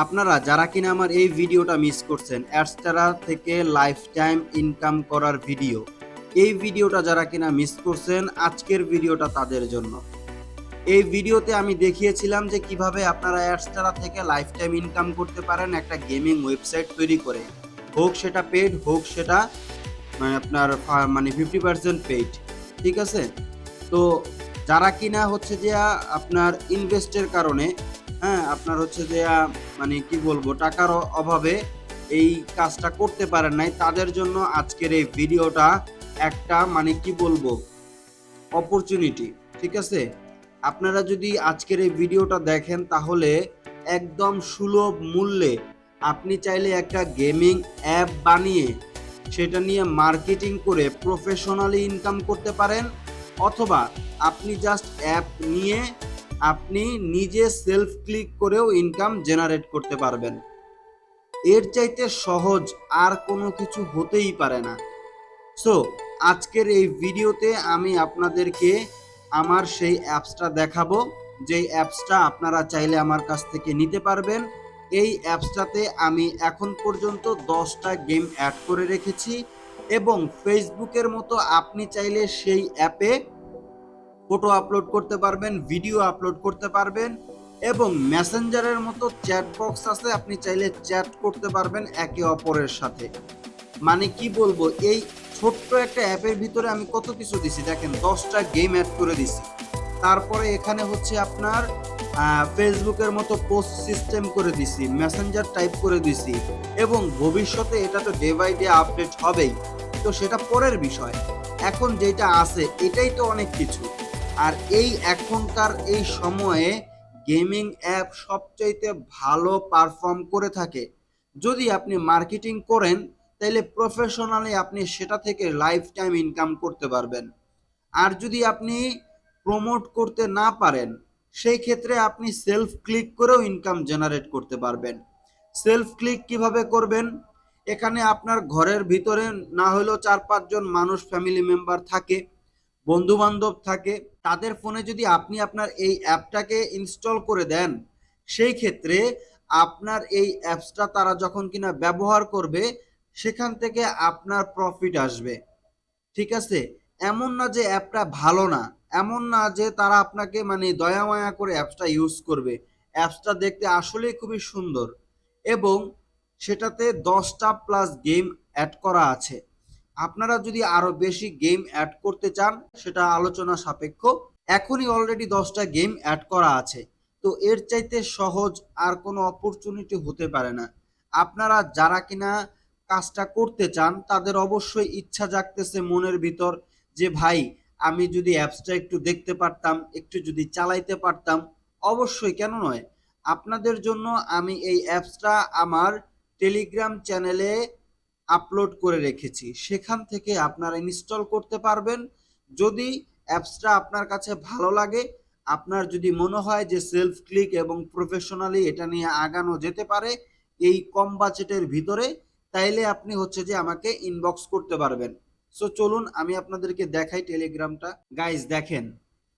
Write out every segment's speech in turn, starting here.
আপনারা যারা কিনা আমার এই ভিডিওটা মিস করছেন অ্যাডস্টারা থেকে লাইফ টাইম ইনকাম করার ভিডিও এই ভিডিওটা যারা কিনা মিস করছেন, আজকের ভিডিওটা তাদের জন্য। এই ভিডিওতে আমি দেখিয়েছিলাম যে কীভাবে আপনারা অ্যাডস্টারা থেকে লাইফ টাইম ইনকাম করতে পারেন, একটা গেমিং ওয়েবসাইট তৈরি করে। হোক সেটা পেড হোক সেটা মানে আপনার মানে ফিফটি পার্সেন্ট পেইড ঠিক আছে? তো যারা কিনা হচ্ছে যে আপনার ইনভেস্টের কারণে হ্যাঁ আপনার হচ্ছে যে মানে কি বলব, টাকার অভাবে এই কাজটা করতে পারেন নাই। তাদের জন্য আজকের এই ভিডিওটা একটা মানে কি বলব অপরচুনিটি ঠিক আছে? আপনারা যদি আজকের এই ভিডিওটা দেখেন, তাহলে একদম সুলভ মূল্যে আপনি চাইলে একটা গেমিং অ্যাপ বানিয়ে সেটা নিয়ে মার্কেটিং করে প্রফেশনালি ইনকাম করতে পারেন। অথবা আপনি জাস্ট অ্যাপ নিয়ে আপনি নিজে সেলফ ক্লিক করেও ইনকাম জেনারেট করতে পারবেন। এর চাইতে সহজ আর কোনো কিছু হতেই পারে না। সো আজকের এই ভিডিওতে আমি আপনাদেরকে আমার সেই অ্যাপসটা দেখাবো, যেই অ্যাপসটা আপনারা চাইলে আমার কাছ থেকে নিতে পারবেন। এই অ্যাপসটাতে আমি এখন পর্যন্ত দশটা গেম অ্যাড করে রেখেছি এবং ফেসবুকের মতো আপনি চাইলে সেই অ্যাপে ফটো আপলোড করতে পারবেন ভিডিও আপলোড করতে পারবেন এবং মেসেঞ্জারের মতো চ্যাট বক্স আছে, আপনি চাইলে চ্যাট করতে পারবেন একে অপরের সাথে। মানে কি বলব, এই ছোট্ট একটা অ্যাপের ভিতরে আমি কত কিছু দিছি, দেখেন দশটা গেম অ্যাড করে দিছি। তারপরে এখানে হচ্ছে আপনার ফেসবুকের মতো পোস্ট সিস্টেম করে দিছি মেসেঞ্জার টাইপ করে দিছি এবং ভবিষ্যতে এটা তো ডে বাই ডে আপডেট হবেই। তো সেটা পরের বিষয়। এখন যেটা আছে, এটাই তো অনেক কিছু। আর এই এখনকার এই সময়ে গেমিং অ্যাপ সবচাইতে ভালো পারফর্ম করে থাকে। যদি আপনি মার্কেটিং করেন তাহলে প্রফেশনালি আপনি সেটা থেকে লাইফ টাইম ইনকাম করতে পারবেন। আর যদি আপনি প্রমোট করতে না পারেন, সেই ক্ষেত্রে আপনি সেলফ ক্লিক করেও ইনকাম জেনারেট করতে পারবেন। সেলফ ক্লিক কীভাবে করবেন? এখানে আপনার ঘরের ভিতরে না হলেও চার পাঁচজন মানুষ ফ্যামিলি মেম্বার থাকে বন্ধু বান্ধব থাকে তাদের ফোনে যদি আপনি আপনার এই অ্যাপটাকে ইনস্টল করে দেন, সেই ক্ষেত্রে আপনার এই অ্যাপসটা তারা যখন কিনা ব্যবহার করবে, সেখান থেকে আপনার প্রফিট আসবে। ঠিক আছে? এমন না যে অ্যাপটা ভালো না, এমন না যে তারা আপনাকে মানে দয়া মায়া করে অ্যাপসটা ইউজ করবে। অ্যাপসটা দেখতে আসলেই খুবই সুন্দর এবং সেটাতে দশটা প্লাস গেম অ্যাড করা আছে। আপনারা যদি আরও বেশি গেম অ্যাড করতে চান, সেটা আলোচনা সাপেক্ষ। এখনই অলরেডি দশটা গেম অ্যাড করা আছে। তো এর চাইতে সহজ আর কোনো অপরচুনিটি হতে পারে না। আপনারা যারা কিনা কাজটা করতে চান, তাদের অবশ্যই ইচ্ছা জাগতেছে মনের ভিতর যে, ভাই, আমি যদি অ্যাপসটা একটু দেখতে পারতাম, একটু যদি চালাইতে পারতাম। অবশ্যই, কেন নয়? আপনাদের জন্য আমি এই অ্যাপসটা আমার টেলিগ্রাম চ্যানেলে আপলোড করে রেখেছি, সেখান থেকে আপনারা ইনস্টল করতে পারবেন। যদি অ্যাপসটা আপনার কাছে ভালো লাগে, আপনার যদি মনে হয় যে সেলফ ক্লিক এবং প্রফেশনালি এটা নিয়ে আগানো যেতে পারে এই কম বাজেটের ভিতরে, তাইলে আপনি হচ্ছে যে আমাকে ইনবক্স করতে পারবেন। সো চলুন আমি আপনাদেরকে দেখাই টেলিগ্রামটা গাইজ দেখেন,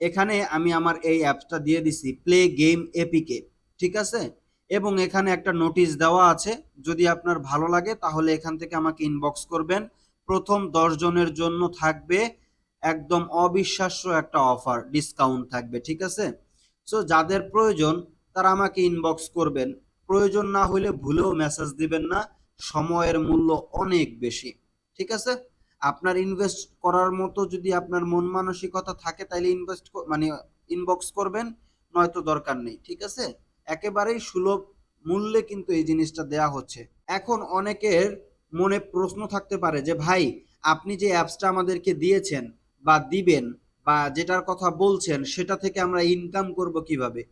এখানে আমি আমার এই অ্যাপসটা দিয়ে দিছি প্লে গেম এপিকে ঠিক আছে? এবং এখানে একটা নোটিশ দেওয়া আছে। যদি আপনার ভালো লাগে, তাহলে এখান থেকে আমাকে ইনবক্স করবেন। প্রথম জনের জন্য থাকবে একদম অবিশ্বাস্য একটা অফার ডিসকাউন্ট থাকবে, ঠিক আছে? সো যাদের প্রয়োজন, তারা আমাকে ইনবক্স করবেন। প্রয়োজন না হলে ভুলেও মেসেজ দিবেন না। সময়ের মূল্য অনেক বেশি, ঠিক আছে? আপনার ইনভেস্ট করার মতো যদি আপনার মন মানসিকতা থাকে তাহলে ইনভেস্ট মানে ইনবক্স করবেন, নয়তো দরকার নেই, ঠিক আছে? একেবারেই সুলভ মূল্যে কিন্তু এই জিনিসটা দেয়া হচ্ছে। এখন অনেকের মনে প্রশ্ন থাকতে পারে যে, ভাই, আপনি যে অ্যাপসটা আমাদেরকে দিয়েছেন বা দিবেন বা যেটার কথা বলছেন, সেটা থেকে আমরা ইনকাম করব কীভাবে?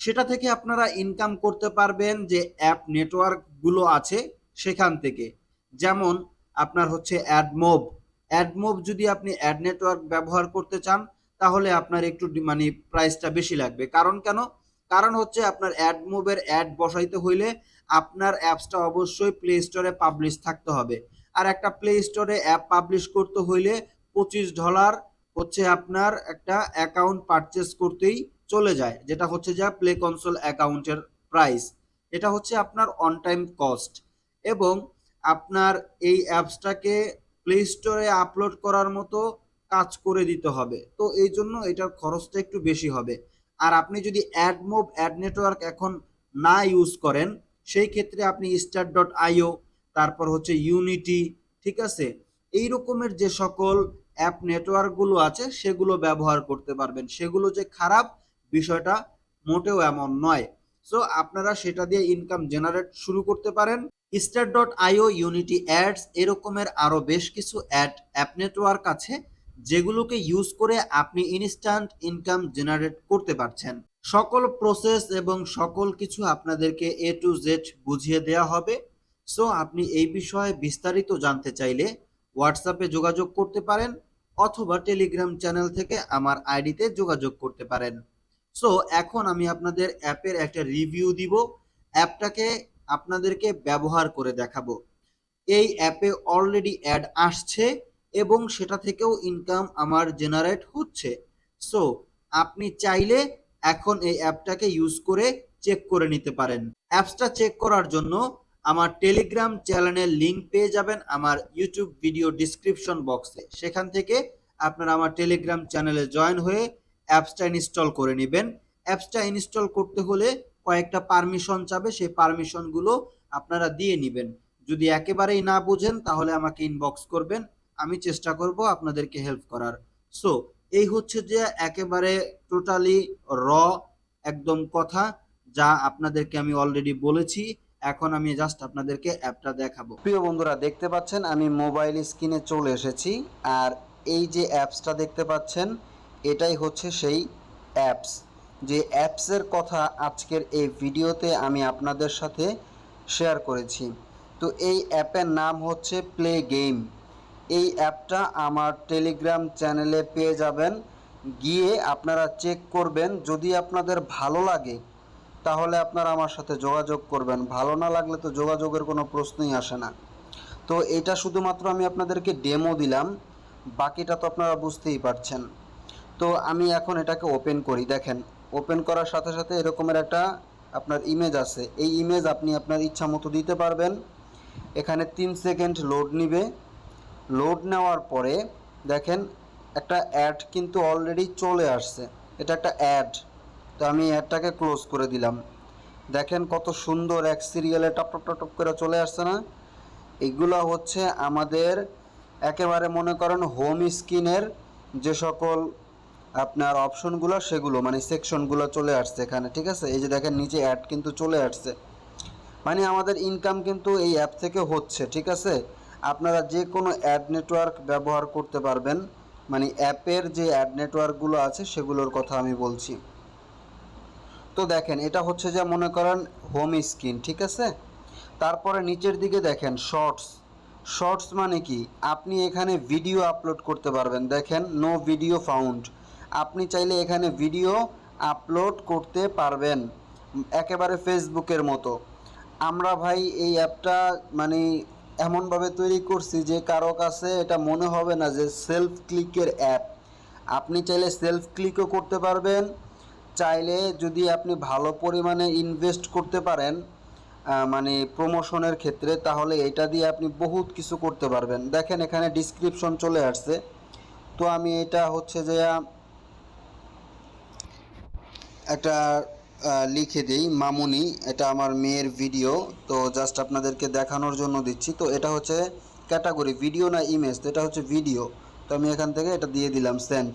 সেটা থেকে আপনারা ইনকাম করতে পারবেন যে অ্যাপ নেটওয়ার্কগুলো আছে সেখান থেকে। যেমন আপনার হচ্ছে অ্যাডমোব অ্যাডমোব যদি আপনি অ্যাড নেটওয়ার্ক ব্যবহার করতে চান, তাহলে আপনার একটু মানে প্রাইসটা বেশি লাগবে। কারণ কেন? কারণ হচ্ছে আপনার অ্যাডমোবের অ্যাড বসাইতে হইলে আপনার অ্যাপসটা অবশ্যই প্লে স্টোরে পাবলিশ থাকতে হবে। আর একটা প্লে স্টোরে অ্যাপ পাবলিশ করতে হইলে পঁচিশ ডলার হচ্ছে আপনার একটা অ্যাকাউন্ট পারচেস করতেই চলে যায়, যেটা হচ্ছে যা প্লে কনসোল অ্যাকাউন্টের প্রাইস এটা হচ্ছে আপনার অন টাইম কস্ট এবং আপনার এই অ্যাপসটাকে প্লে স্টোরে আপলোড করার মতো কাজ করে দিতে হবে। তো এই জন্য এটার খরচটা একটু বেশি হবে। আর আপনি যদি অ্যাড মুভ অ্যাড নেটওয়ার্ক এখন না ইউজ করেন, সেই ক্ষেত্রে আপনি স্টার ডট আইও তারপর হচ্ছে ইউনিটি ঠিক আছে? এই রকমের যে সকল অ্যাপ নেটওয়ার্কগুলো আছে, সেগুলো ব্যবহার করতে পারবেন। সেগুলো যে খারাপ, বিষয়টা মোটেও এমন নয়। সো আপনারা সেটা দিয়ে ইনকাম জেনারেট শুরু করতে পারেন। Star dot IO unity ads এরকমের আরও বেশ কিছু অ্যাড অ্যাপ নেটওয়ার্ক আছে। যেগুলোকে ইউজ করে আপনি ইনস্ট্যান্ট ইনকাম জেনারেট করতে পারছেন। সকল প্রসেস এবং সকল কিছু আপনাদেরকে এ টু জেড বুঝিয়ে দেওয়া হবে। সো আপনি এই বিষয়ে বিস্তারিত জানতে চাইলে হোয়াটসঅ্যাপে যোগাযোগ করতে পারেন অথবা টেলিগ্রাম চ্যানেল থেকে আমার আইডিতে যোগাযোগ করতে পারেন। সো এখন আমি আপনাদের অ্যাপের একটা রিভিউ দিব। অ্যাপটাকে আপনাদেরকে ব্যবহার করে দেখাবো। এই অ্যাপে অলরেডি অ্যাড আসছে। এবং সেটা থেকেও ইনকাম আমার জেনারেট হচ্ছে। সো আপনি চাইলে এখন এই অ্যাপটাকে ইউজ করে চেক করে নিতে পারেন। অ্যাপসটা চেক করার জন্য আমার টেলিগ্রাম চ্যানেলের লিংক পেয়ে যাবেন আমার ইউটিউব ভিডিও ডিসক্রিপশন বক্সে সেখান থেকে আপনারা আমার টেলিগ্রাম চ্যানেলে জয়েন হয়ে অ্যাপসটা ইনস্টল করে নেবেন। অ্যাপসটা ইনস্টল করতে হলে কয়েকটা পারমিশন চাবে, সেই পারমিশনগুলো আপনারা দিয়ে নেবেন। যদি একেবারেই না বুঝেন, তাহলে আমাকে ইনবক্স করবেন। আমি চেষ্টা করব আপনাদেরকে হেল্প করার। সো এই হচ্ছে যে একেবারে টোটালি র একদম কথা যা আপনাদেরকে আমি অলরেডি বলেছি। এখন আমি জাস্ট আপনাদেরকে অ্যাপটা দেখাবো। প্রিয় বন্ধুরা, দেখতে পাচ্ছেন আমি মোবাইল স্ক্রিনে চলে এসেছি। আর এই যে অ্যাপসটা দেখতে পাচ্ছেন, এটাই হচ্ছে সেই অ্যাপস যে অ্যাপসের কথা আজকের এই ভিডিওতে আমি আপনাদের সাথে শেয়ার করেছি। তো এই অ্যাপের নাম হচ্ছে প্লে গেম এই অ্যাপটা আমার টেলিগ্রাম চ্যানেলে পেয়ে যাবেন। গিয়ে আপনারা চেক করবেন। যদি আপনাদের ভালো লাগে, তাহলে আপনারা আমার সাথে যোগাযোগ করবেন। ভালো না লাগলে তো যোগাযোগের কোনো প্রশ্নই আসে না। তো এটা শুধুমাত্র আমি আপনাদেরকে ডেমো দিলাম। বাকিটা তো আপনারা বুঝতেই পারছেন। তো আমি এখন এটাকে ওপেন করি। দেখেন ওপেন করার সাথে সাথে এরকমের একটা আপনার ইমেজ আছে। এই ইমেজ আপনি আপনার ইচ্ছা মতো দিতে পারবেন। এখানে তিন সেকেন্ড লোড নিবে। লোড নেওয়ার পরে দেখেন একটা অ্যাড কিন্তু অলরেডি চলে আসছে। এটা একটা অ্যাড তো আমি অ্যাডটাকে ক্লোজ করে দিলাম। দেখেন কত সুন্দর এক সিরিয়ালে টপ টপ টপ করে চলে আসছে না? এগুলো হচ্ছে আমাদের একেবারে মনে করেন হোম স্ক্রিনের যে সকল আপনার অপশনগুলো সেগুলো মানে সেকশনগুলো চলে আসছে এখানে, ঠিক আছে? এই যে দেখেন নিচে অ্যাড কিন্তু চলে আসছে। মানে আমাদের ইনকাম কিন্তু এই অ্যাপ থেকে হচ্ছে, ঠিক আছে? আপনারা যে কোনো অ্যাড নেটওয়ার্ক ব্যবহার করতে পারবেন। মানে অ্যাপের যে অ্যাড নেটওয়ার্কগুলো আছে, সেগুলোর কথা আমি বলছি। তো দেখেন, এটা হচ্ছে যে মনে করেন হোম স্ক্রিন ঠিক আছে? তারপরে নিচের দিকে দেখেন শর্টস শর্টস মানে কি? আপনি এখানে ভিডিও আপলোড করতে পারবেন। দেখেন নো ভিডিও ফাউন্ড আপনি চাইলে এখানে ভিডিও আপলোড করতে পারবেন। একেবারে ফেসবুকের মতো। আমরা ভাই এই অ্যাপটা মানে এমনভাবে তৈরি করছি যে কারও কাছে এটা মনে হবে না যে সেলফ ক্লিকের অ্যাপ আপনি চাইলে সেলফ ক্লিকও করতে পারবেন, চাইলে যদি আপনি ভালো পরিমাণে ইনভেস্ট করতে পারেন মানে প্রমোশনের ক্ষেত্রে, তাহলে এটা দিয়ে আপনি বহুত কিছু করতে পারবেন। দেখেন এখানে ডিসক্রিপশন চলে আসছে। তো আমি এটা হচ্ছে যে একটা লিখে দিই, মামুনি, এটা আমার মেয়ের ভিডিও তো জাস্ট আপনাদেরকে দেখানোর জন্য দিচ্ছি। তো এটা হচ্ছে ক্যাটাগরি ভিডিও না ইমেজ তো এটা হচ্ছে ভিডিও তো আমি এখান থেকে এটা দিয়ে দিলাম সেন্ড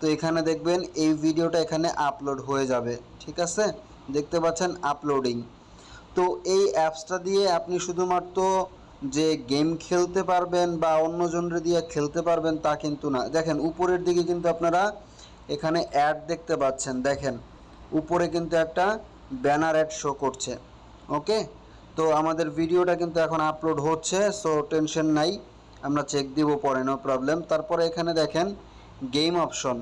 তো এখানে দেখবেন এই ভিডিওটা এখানে আপলোড হয়ে যাবে, ঠিক আছে? দেখতে পাচ্ছেন আপলোডিং তো এই অ্যাপসটা দিয়ে আপনি শুধুমাত্র যে গেম খেলতে পারবেন বা অন্য জনরে দিয়ে খেলতে পারবেন তা কিন্তু না। দেখেন, উপরের দিকে কিন্তু আপনারা এখানে অ্যাড দেখতে পাচ্ছেন, দেখেন। উপরে কিন্তু একটা ব্যানার অ্যাড শো করছে ওকে তো আমাদের ভিডিওটা কিন্তু এখন আপলোড হচ্ছে সো টেনশন নাই, আমরা চেক দিব পরে নো প্রবলেম তারপরে এখানে দেখেন গেম অপশন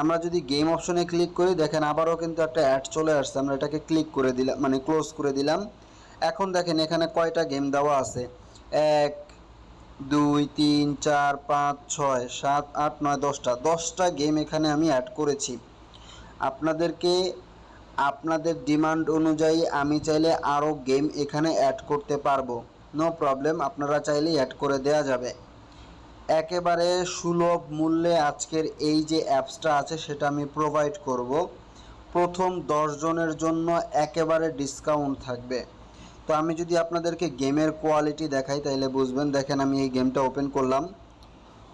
আমরা যদি গেম অপশনে ক্লিক করি, দেখেন আবারও কিন্তু একটা অ্যাড চলে আসছে, আমরা এটাকে ক্লিক করে দিলাম মানে ক্লোজ করে দিলাম। এখন দেখেন এখানে কয়টা গেম দেওয়া আছে? এক, দুই, তিন, চার, পাঁচ, ছয়, সাত, আট, নয়, দশটা। দশটা গেম এখানে আমি অ্যাড করেছি। আপনাদেরকে আপনাদের ডিমান্ড অনুযায়ী আমি চাইলে আরও গেম এখানে অ্যাড করতে পারব। নো প্রবলেম, আপনারা চাইলেই অ্যাড করে দেওয়া যাবে। একেবারে সুলভ মূল্যে আজকের এই যে অ্যাপসটা আছে, সেটা আমি প্রোভাইড করব। প্রথম জনের জন্য একেবারে ডিসকাউন্ট থাকবে। তো আমি যদি আপনাদেরকে গেমের কোয়ালিটি দেখাই তাহলে বুঝবেন, দেখেন আমি এই গেমটা ওপেন করলাম।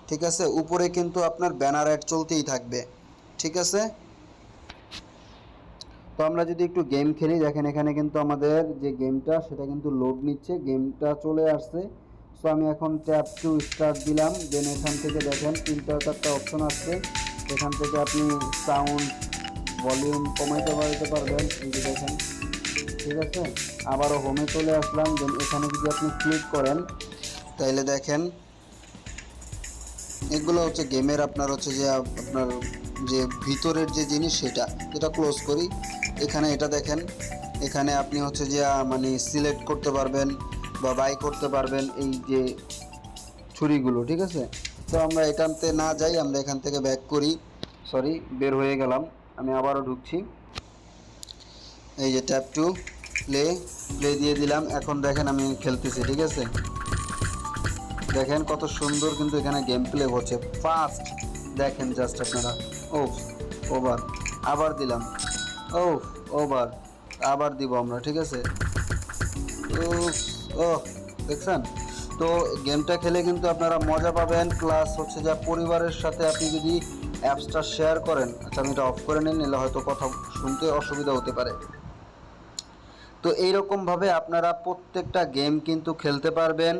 ঠিক আছে? উপরে কিন্তু আপনার ব্যানার অ্যাড চলতেই থাকবে। ঠিক আছে? তো আমরা যদি একটু গেম খেলি, দেখেন এখানে কিন্তু আমাদের যে গেমটা সেটা কিন্তু লোড নিচ্ছে গেমটা চলে আসছে। সো আমি এখন ট্যাপ টু স্টার্ট দিলাম দেন এখান থেকে দেখেন তিনটা চারটা অপশন আসছে। এখান থেকে আপনি সাউন্ড ভলিউম কমাইতে বাড়াতে পারবেন যে দেখেন, ঠিক আছে? আবারও হোমে চলে আসলাম দেন এখানে যদি আপনি ক্লিক করেন, তাইলে দেখেন, এগুলো হচ্ছে গেমের আপনার হচ্ছে যে আপনার যে ভিতরের যে জিনিস সেটা, এটা ক্লোজ করি। এখানে এটা দেখেন, এখানে আপনি হচ্ছে যে মানে সিলেক্ট করতে পারবেন বা বাই করতে পারবেন এই যে ছুরিগুলো, ঠিক আছে? তো আমরা এখানতে না যাই, আমরা এখান থেকে ব্যাক করি। সরি বের হয়ে গেলাম। আমি আবারও ঢুকছি। এই যে ট্যাপ টু প্লে প্লে দিয়ে দিলাম। এখন দেখেন আমি খেলতেছি, ঠিক আছে? দেখেন কত সুন্দর কিন্তু এখানে গেম প্লে হচ্ছে। ফাস্ট দেখেন জাস্ট আপনারা। ও ওভার আবার দিলাম। ও ওভার আবার দিব আমরা, ঠিক আছে? ও দেখছেন? তো গেমটা খেলে কিন্তু আপনারা মজা পাবেন, প্লাস হচ্ছে যে পরিবারের সাথে আপনি যদি অ্যাপসটা শেয়ার করেন আচ্ছা আমি এটা অফ করে নিন নিলে হয়তো কথা শুনতে অসুবিধা হতে পারে। তো এইরকমভাবে আপনারা প্রত্যেকটা গেম কিন্তু খেলতে পারবেন,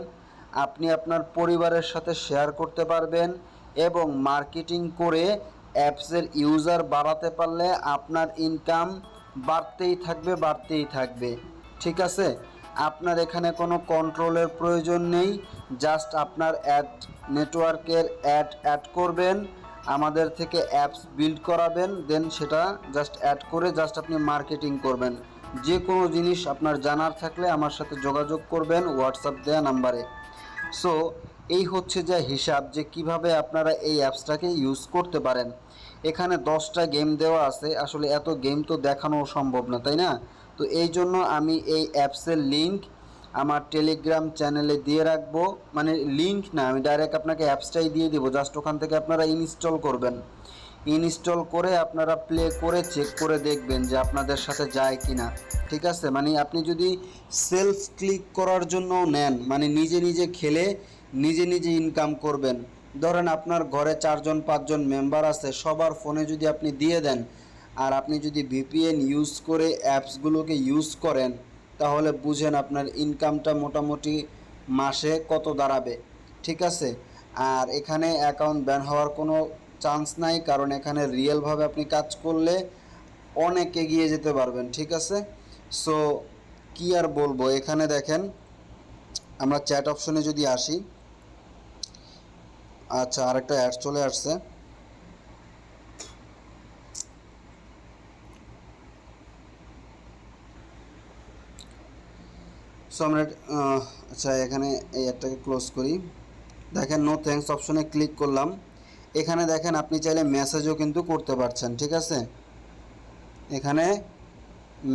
আপনি আপনার পরিবারের সাথে শেয়ার করতে পারবেন, এবং মার্কেটিং করে অ্যাপসের ইউজার বাড়াতে পারলে আপনার ইনকাম বাড়তেই থাকবে বাড়তেই থাকবে। ঠিক আছে? আপনার এখানে কোনো কন্ট্রোলের প্রয়োজন নেই জাস্ট আপনার অ্যাড নেটওয়ার্কের অ্যাড অ্যাড করবেন, আমাদের থেকে অ্যাপস বিল্ড করাবেন দেন সেটা জাস্ট অ্যাড করে জাস্ট আপনি মার্কেটিং করবেন। যে কোনো জিনিস আপনার জানার থাকলে আমার সাথে যোগাযোগ করবেন হোয়াটসঅ্যাপ দেওয়া নাম্বারে। সো এই হচ্ছে যে হিসাব যে কীভাবে আপনারা এই অ্যাপসটাকে ইউজ করতে পারেন। এখানে দশটা গেম দেওয়া আছে। আসলে এত গেম তো দেখানো সম্ভব না, তাই না? তো এই জন্য আমি এই অ্যাপসের লিঙ্ক আমার টেলিগ্রাম চ্যানেলে দিয়ে রাখব। মানে লিঙ্ক না, আমি ডাইরেক্ট আপনাকে অ্যাপসটাই দিয়ে দিব। জাস্ট ওখান থেকে আপনারা ইনস্টল করবেন। ইনস্টল করে আপনারা প্লে করে চেক করে দেখবেন যে আপনাদের সাথে যায় কি না ঠিক আছে? মানে আপনি যদি সেলফ ক্লিক করার জন্য নেন মানে নিজে নিজে খেলে নিজে নিজে ইনকাম করবেন। ধরেন আপনার ঘরে চারজন, পাঁচজন মেম্বার আছে, সবার ফোনে যদি আপনি দিয়ে দেন, আর আপনি যদি ভিপিএন ইউজ করে অ্যাপসগুলোকে ইউজ করেন, তাহলে বুঝেন আপনার ইনকামটা মোটামুটি মাসে কত দাঁড়াবে। ঠিক আছে? আর এখানে অ্যাকাউন্ট ব্যান হওয়ার কোনো চান্স নাই, কারণ এখানে রিয়েলভাবে আপনি কাজ করলে অনেক এগিয়ে যেতে পারবেন, ঠিক আছে? সো কি আর বলব? এখানে দেখেন, আমরা চ্যাট অপশনে যদি আসি আচ্ছা আরেকটা অ্যাড চলে আসছে। সো আমরা আচ্ছা এখানে এই অ্যাডটাকে ক্লোজ করি। দেখেন নো থ্যাঙ্কস অপশনে ক্লিক করলাম। এখানে দেখেন, আপনি চাইলে মেসেজও কিন্তু করতে পারছেন, ঠিক আছে? এখানে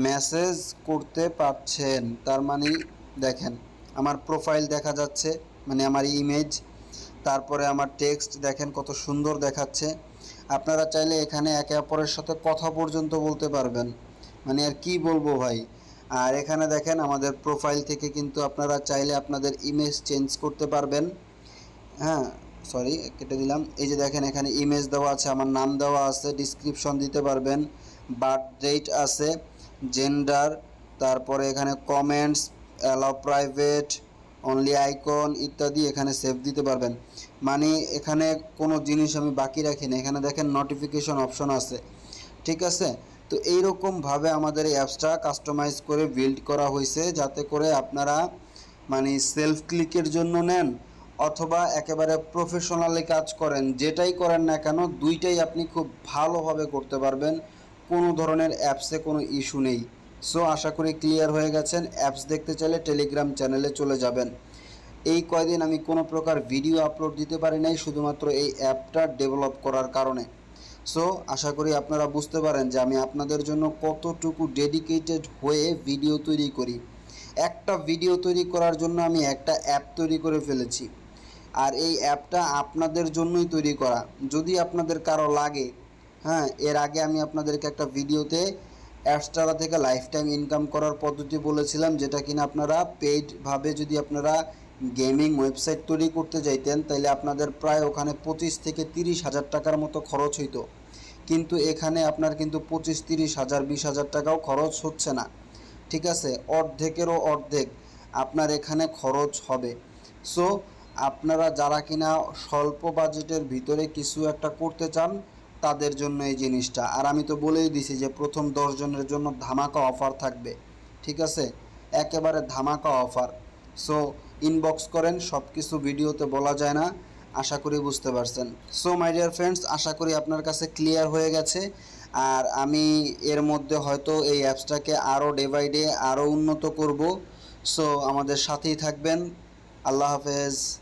মেসেজ করতে পারছেন, তার মানে দেখেন, আমার প্রোফাইল দেখা যাচ্ছে মানে আমার ইমেজ তারপরে আমার টেক্সট দেখেন কত সুন্দর দেখাচ্ছে। আপনারা চাইলে এখানে একে অপরের সাথে কথা পর্যন্ত বলতে পারবেন। মানে আর কি বলব ভাই? আর এখানে দেখেন আমাদের প্রোফাইল থেকে কিন্তু আপনারা চাইলে আপনাদের ইমেজ চেঞ্জ করতে পারবেন। হ্যাঁ সরি কেটে দিলাম। এই যে দেখেন এখানে ইমেজ দেওয়া আছে, আমার নাম দেওয়া আছে ডিসক্রিপশন দিতে পারবেন। বার্থ ডেট আছে জেন্ডার তারপরে এখানে comments allow private only icon ইত্যাদি এখানে সেভ দিতে পারবেন। মানে এখানে কোনো জিনিস আমি বাকি রাখি না। এখানে দেখেন নোটিফিকেশন অপশন আছে। ঠিক আছে? তো এইরকমভাবে আমাদের এই অ্যাপসটা কাস্টমাইজ করে বিল্ড করা হয়েছে যাতে করে আপনারা মানে সেলফ ক্লিকের জন্য নেন অথবা একেবারে প্রফেশনালি কাজ করেন। যেটাই করেন না কেন, দুইটাই আপনি খুব ভালোভাবে করতে পারবেন। কোনো ধরনের অ্যাপসে কোনো ইস্যু নেই। সো আশা করি ক্লিয়ার হয়ে গেছেন। অ্যাপস দেখতে চাইলে টেলিগ্রাম চ্যানেলে চলে যাবেন। এই কয়দিন আমি কোনো প্রকার ভিডিও আপলোড দিতে পারি নাই, শুধুমাত্র এই অ্যাপটা ডেভেলপ করার কারণে। সো আশা করি আপনারা বুঝতে পারেন যে আমি আপনাদের জন্য কতটুকু ডেডিকেটেড হয়ে ভিডিও তৈরি করি। একটা ভিডিও তৈরি করার জন্য আমি একটা অ্যাপ তৈরি করে ফেলেছি। আর এই অ্যাপটা আপনাদের জন্যই তৈরি করা। যদি আপনাদের কারও লাগে হ্যাঁ এর আগে আমি আপনাদেরকে একটা ভিডিওতে অ্যাডস্টারা থেকে লাইফ টাইম ইনকাম করার পদ্ধতি বলেছিলাম, যেটা কিনা আপনারা পেইডভাবে যদি আপনারা গেমিং ওয়েবসাইট তৈরি করতে যাইতেন তাহলে আপনাদের প্রায় ওখানে পঁচিশ থেকে তিরিশ হাজার টাকার মতো খরচ হইতো। কিন্তু এখানে আপনার কিন্তু পঁচিশ, তিরিশ হাজার, বিশ হাজার টাকাও খরচ হচ্ছে না। ঠিক আছে? অর্ধেকেরও অর্ধেক আপনার এখানে খরচ হবে। সো আপনারা যারা কিনা স্বল্প বাজেটের ভিতরে কিছু একটা করতে চান তাদের জন্য এই জিনিসটা। আর আমি তো বলেই দিছি যে প্রথম দশ জনের জন্য ধামাকা অফার থাকবে। ঠিক আছে? একেবারে ধামাকা অফার। সো ইনবক্স করেন সব কিছু ভিডিওতে বলা যায় না। আশা করি বুঝতে পারছেন। সো মাই ডিয়ার ফ্রেন্ডস আশা করি আপনার কাছে ক্লিয়ার হয়ে গেছে। আর আমি এর মধ্যে হয়তো এই অ্যাপসটাকে আরও ডে বাই ডে আরও উন্নত করব। সো, আমাদের সাথেই থাকবেন। আল্লাহ হাফেজ।